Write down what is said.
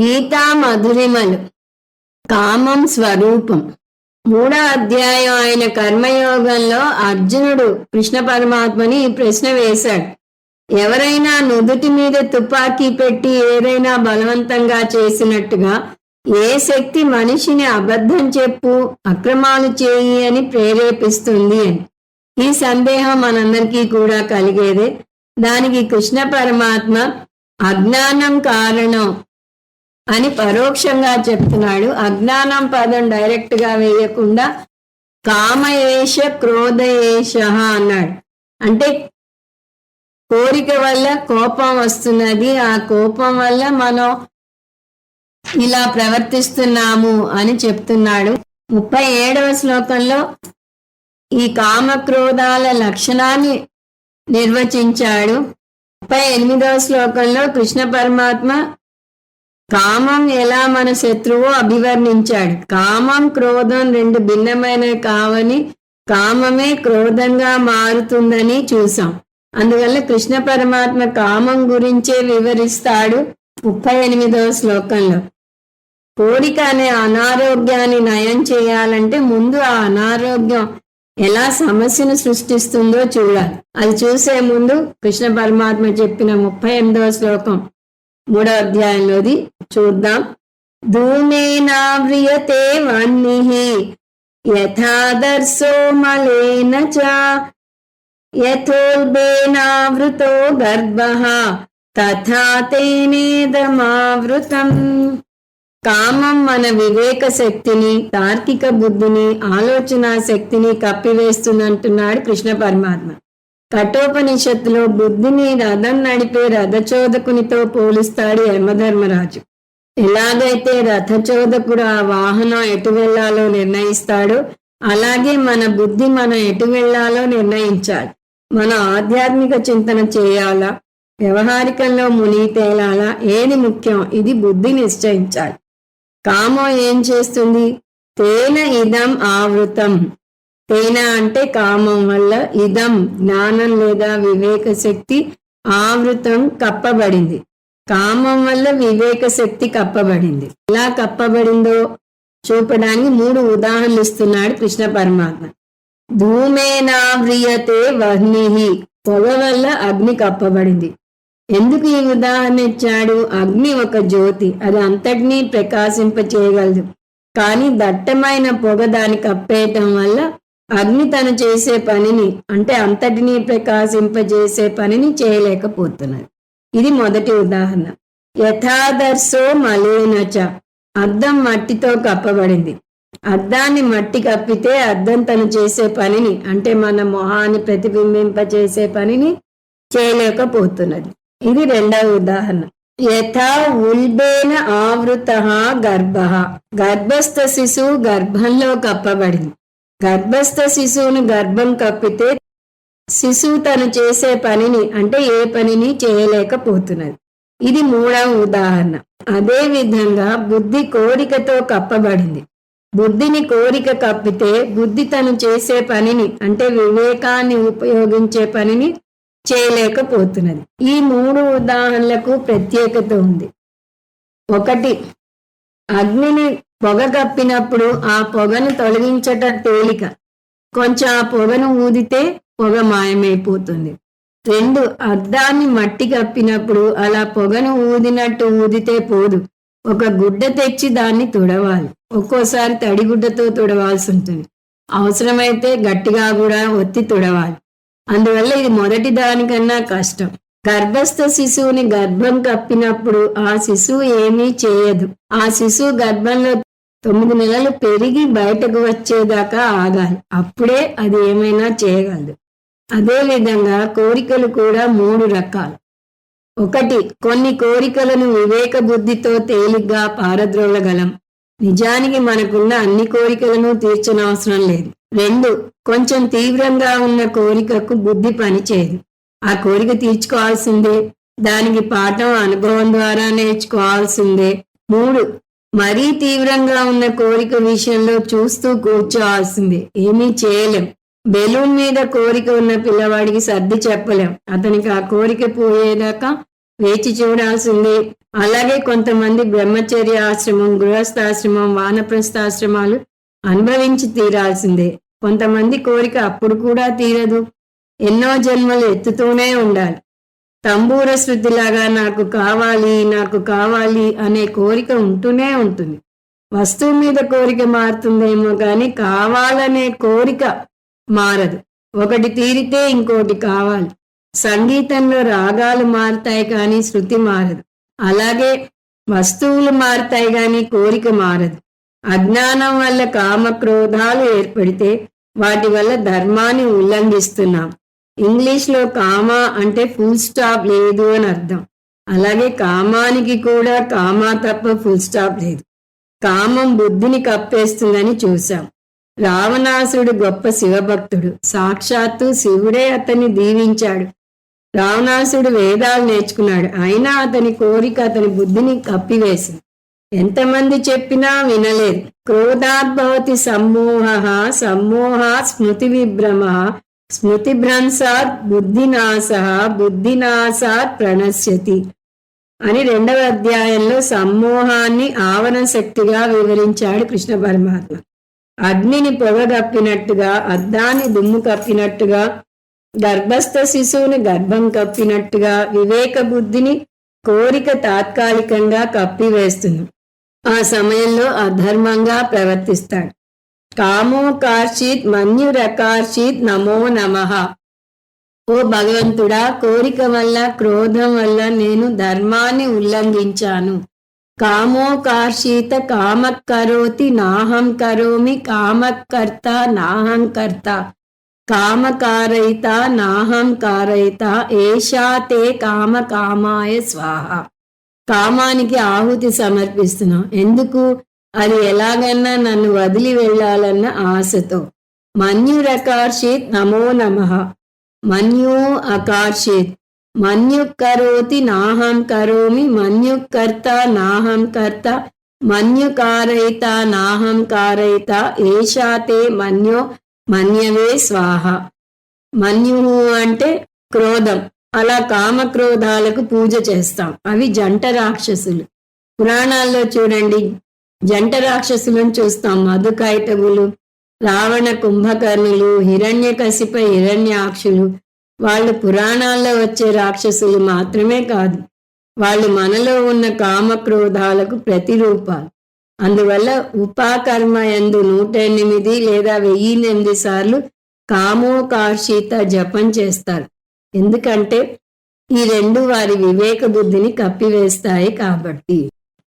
గీతా మధురిమలు కామం స్వరూపం. మూడో అధ్యాయం ఆయన కర్మయోగంలో అర్జునుడు కృష్ణ పరమాత్మని ఈ ప్రశ్న వేశాడు. ఎవరైనా నుదుటి మీద తుపాకీ పెట్టి ఏదైనా బలవంతంగా చేసినట్టుగా ఏ శక్తి మనిషిని అబద్ధం చెప్పు అక్రమాలు చేయి అని ప్రేరేపిస్తుంది అని. ఈ సందేహం మనందరికీ కూడా కలిగేదే. దానికి కృష్ణ పరమాత్మ అజ్ఞానం కారణం అని పరోక్షంగా చెప్తున్నాడు. అజ్ఞానం పదం డైరెక్ట్గా వేయకుండా కామయేష క్రోధయేష అన్నాడు. అంటే కోరిక వల్ల కోపం వస్తున్నది. ఆ కోపం వల్ల మనం ఇలా ప్రవర్తిస్తున్నాము అని చెప్తున్నాడు. ముప్పై ఏడవ శ్లోకంలో ఈ కామక్రోధాల లక్షణాన్ని నిర్వచించాడు. ముప్పై ఎనిమిదవ శ్లోకంలో కృష్ణ పరమాత్మ కామం ఎలా మన శత్రువో అభివర్ణించాడు. కామం క్రోధం రెండు భిన్నమైనవి కావని కామమే క్రోధంగా మారుతుందని చూసాం అందువల్ల కృష్ణ పరమాత్మ కామం గురించే వివరిస్తాడు ముప్పై ఎనిమిదవ శ్లోకంలో. కోరిక అనే అనారోగ్యాన్ని నయం చేయాలంటే ముందు ఆ అనారోగ్యం ఎలా సమస్యను సృష్టిస్తుందో చూడాలి. అది చూసే ముందు కృష్ణ పరమాత్మ చెప్పిన ముప్పై ఎనిమిదవ శ్లోకం మూడో అధ్యాయంలోది చూద్దాం. ధూమేనావ్రియతే వన్నిహి యథాదర్శో మలేన చ యథోల్బేనావృతో గర్భః తథా తేనేదమావృతం కామం మన వివేక శక్తిని తార్కిక బుద్ధిని ఆలోచన శక్తిని కప్పివేస్తుందంటున్నాడు కృష్ణ పరమాత్మ. కఠోపనిషత్తులో బుద్ధిని రథం నడిపే రథచోదకునితో పోలుస్తాడు యమధర్మరాజు. ఎలాగైతే రథచోదకుడు ఆ వాహనం ఎటు వెళ్ళాలో నిర్ణయిస్తాడో అలాగే మన బుద్ధి మనం ఎటు వెళ్ళాలో నిర్ణయించాలి. మన ఆధ్యాత్మిక చింతన చేయాలా? వ్యవహారికంలో మునిగి తేలాలా? ఏది ముఖ్యం? ఇది బుద్ధి నిశ్చయించాలి. కామం ఏం చేస్తుంది? తేన ఇదం ఆవృతం. తేన అంటే కామం వల్ల ఇదం జ్ఞానం లేదా వివేక శక్తి ఆవృతం కప్పబడింది. కామం వల్ల వివేక శక్తి కప్పబడింది. ఎలా కప్పబడిందో చూపడానికి మూడు ఉదాహరణలు ఇస్తున్నాడు కృష్ణ పరమాత్మ. ధూమేనావ్రియతే వహ్ని పొగ వల్ల అగ్ని కప్పబడింది. ఎందుకు ఈ ఉదాహరణ ఇచ్చాడు? అగ్ని ఒక జ్యోతి. అది అంతటినీ ప్రకాశింప చేయగలదు కానీ దట్టమైన పొగ దాన్ని కప్పేయటం వల్ల అగ్ని తను చేసే పనిని అంటే అంతటినీ ప్రకాశింపజేసే పనిని చేయలేకపోతున్నది. ఇది మొదటి ఉదాహరణ. యథాదర్శో మలేనచ. అద్దం మట్టితో కప్పబడింది. అద్దాన్ని మట్టి కప్పితే అద్దం తను చేసే పనిని అంటే మన మొహాన్ని ప్రతిబింబింప చేసే పనిని చేయలేకపోతున్నది. ఇది రెండవ ఉదాహరణ. యథా ఉల్బేన ఆవృత గర్భ. గర్భస్థ శిశువు గర్భంలో కప్పబడింది. గర్భస్థ శిశువును గర్భం కప్పితే శిశువు తను చేసే పనిని అంటే ఏ పనిని చేయలేకపోతున్నది. ఇది మూడవ ఉదాహరణ. అదే విధంగా బుద్ధి కోరికతో కప్పబడింది. బుద్ధిని కోరిక కప్పితే బుద్ధి తను చేసే పనిని అంటే వివేకాన్ని ఉపయోగించే పనిని చేయలేకపోతున్నది. ఈ మూడు ఉదాహరణలకు ప్రత్యేకత ఉంది. ఒకటి అగ్నిని పొగ కప్పినప్పుడు ఆ పొగను తొలగించటం తేలిక. కొంచెం ఆ పొగను ఊదితే పొగ మాయమైపోతుంది. రెండు అద్దాన్ని మట్టి కప్పినప్పుడు అలా పొగను ఊదినట్టు ఊదితే పోదు. ఒక గుడ్డ తెచ్చి దాన్ని తుడవాలి. ఒక్కోసారి తడిగుడ్డతో తుడవాల్సి ఉంటుంది. అవసరమైతే గట్టిగా కూడా ఒత్తి తుడవాలి. అందువల్ల ఇది మొదటి దానికన్నా కష్టం. గర్భస్థ శిశువుని గర్భం కప్పినప్పుడు ఆ శిశువు ఏమీ చేయదు. ఆ శిశువు గర్భంలో తొమ్మిది నెలలు పెరిగి బయటకు వచ్చేదాకా ఆగాలి. అప్పుడే అది ఏమైనా చేయగలదు. అదే విధంగా కోరికలు కూడా మూడు రకాలు. ఒకటి కొన్ని కోరికలను వివేక బుద్ధితో తేలిగ్గా పారద్రోలగలం. నిజానికి మనకున్న అన్ని కోరికలను తీర్చనవసరం లేదు. రెండు కొంచెం తీవ్రంగా ఉన్న కోరికకు బుద్ధి పనిచేయదు ఆ కోరిక తీర్చుకోవాల్సిందే. దానికి పాఠం అనుభవం ద్వారా నేర్చుకోవాల్సిందే. మూడు మరీ తీవ్రంగా ఉన్న కోరిక విషయంలో చూస్తూ కూర్చోవాల్సిందే. ఏమీ చేయలేం. బెలూన్ మీద కోరిక ఉన్న పిల్లవాడికి సర్ది చెప్పలేం. అతనికి ఆ కోరిక పోయేదాకా వేచి చూడాల్సిందే. అలాగే కొంతమంది బ్రహ్మచర్య ఆశ్రమం గృహస్థాశ్రమం వానప్రస్థాశ్రమాలు అనుభవించి తీరాల్సిందే. కొంతమంది కోరిక అప్పుడు కూడా తీరదు. ఎన్నో జన్మలు ఎత్తుతూనే ఉండాలి. తంబూర శృద్ధిలాగా నాకు కావాలి నాకు కావాలి అనే కోరిక ఉంటూనే ఉంటుంది. వస్తువు మీద కోరిక మారుతుందేమో కానీ కావాలనే కోరిక మారదు. ఒకటి తీరితే ఇంకోటి కావాలి. సంగీతంలో రాగాలు మారుతాయి కానీ శృతి మారదు. అలాగే వస్తువులు మారుతాయి కానీ కోరిక మారదు. అజ్ఞానం వల్ల కామ క్రోధాలు ఏర్పడితే వాటి వల్ల ధర్మాన్ని ఉల్లంఘిస్తున్నాం. ఇంగ్లీష్లో కామ అంటే ఫుల్ స్టాప్ లేదు అని అర్థం. అలాగే కామానికి కూడా కామా తప్ప ఫుల్ స్టాప్ లేదు. కామం బుద్ధిని కప్పేస్తుందని చూశాం. రావణాసుడు గొప్ప శివభక్తుడు. సాక్షాత్తు శివుడే అతన్ని దీవించాడు. రావణాసుడు వేదాలు నేర్చుకున్నాడు. అయినా అతని కోరిక అతని బుద్ధిని కప్పివేసింది. ఎంతమంది చెప్పినా వినలేదు. క్రోధాద్భవతి సమ్మోహ సమ్మోహ స్మృతి విభ్రమ స్మృతి భ్రంశాత్ బుద్ధినాశ బుద్ధినాశాత్ ప్రణశ్యతి అని రెండవ అధ్యాయంలో సమ్మోహాన్ని ఆవరణ శక్తిగా వివరించాడు కృష్ణ పరమాత్మ. అగ్నిని పొగ కప్పినట్టుగా అద్దాన్ని దుమ్ము కప్పినట్టుగా గర్భస్థ శిశువుని గర్భం కప్పినట్టుగా వివేక బుద్ధిని కోరిక తాత్కాలికంగా కప్పివేస్తుంది. ఆ సమయంలో అధర్మంగా ప్రవర్తిస్తాడు. కామో కార్షిత్ మన్యురకార్షిత్ నమో నమః. ఓ భగవంతుడా కోరిక వల్ల క్రోధం వల్ల నేను ధర్మాన్ని ఉల్లంఘించాను. కామోకార్షీత కామకరోతి నాహం కరోమి కామకర్త నాహం కర్త. కామకారయిత నాహం కారయిత ఏషా తే కామ కామాయ స్వాహ. కామానికి ఆహుతి సమర్పిస్తున్నాం. ఎందుకు? అది ఎలాగన్నా నన్ను వదిలి వెళ్ళాలన్న ఆశతో. మన్యురకార్షిత్ నమో నమః. మన్యు అకార్షిత్. మన్యు కరోతి నాహం కరోమి మన్యుకర్త నాహం కర్త మన్యు కారయిత నాహం కారయిత ఏషాతే మన్యో మన్యవే స్వాహ. మన్యు అంటే క్రోధం. అలా కామక్రోధాలకు పూజ చేస్తాం. అవి జంట రాక్షసులు. పురాణాల్లో చూడండి. జంట రాక్షసులను చూస్తాం. మధుకైటవులు రావణ కుంభకర్ణులు హిరణ్యకశిప హిరణ్యాక్షులు వాళ్ళు పురాణాల్లో వచ్చే రాక్షసులు మాత్రమే కాదు వాళ్ళు మనలో ఉన్న కామక్రోధాలకు ప్రతిరూపాలు. అందువల్ల ఉపాకర్మ ఎందు నూట ఎనిమిది లేదా వెయ్యి ఎనిమిది సార్లు కామోకార్షిత జపం చేస్తారు. ఎందుకంటే ఈ రెండు వారి వివేక బుద్ధిని కప్పివేస్తాయి కాబట్టి.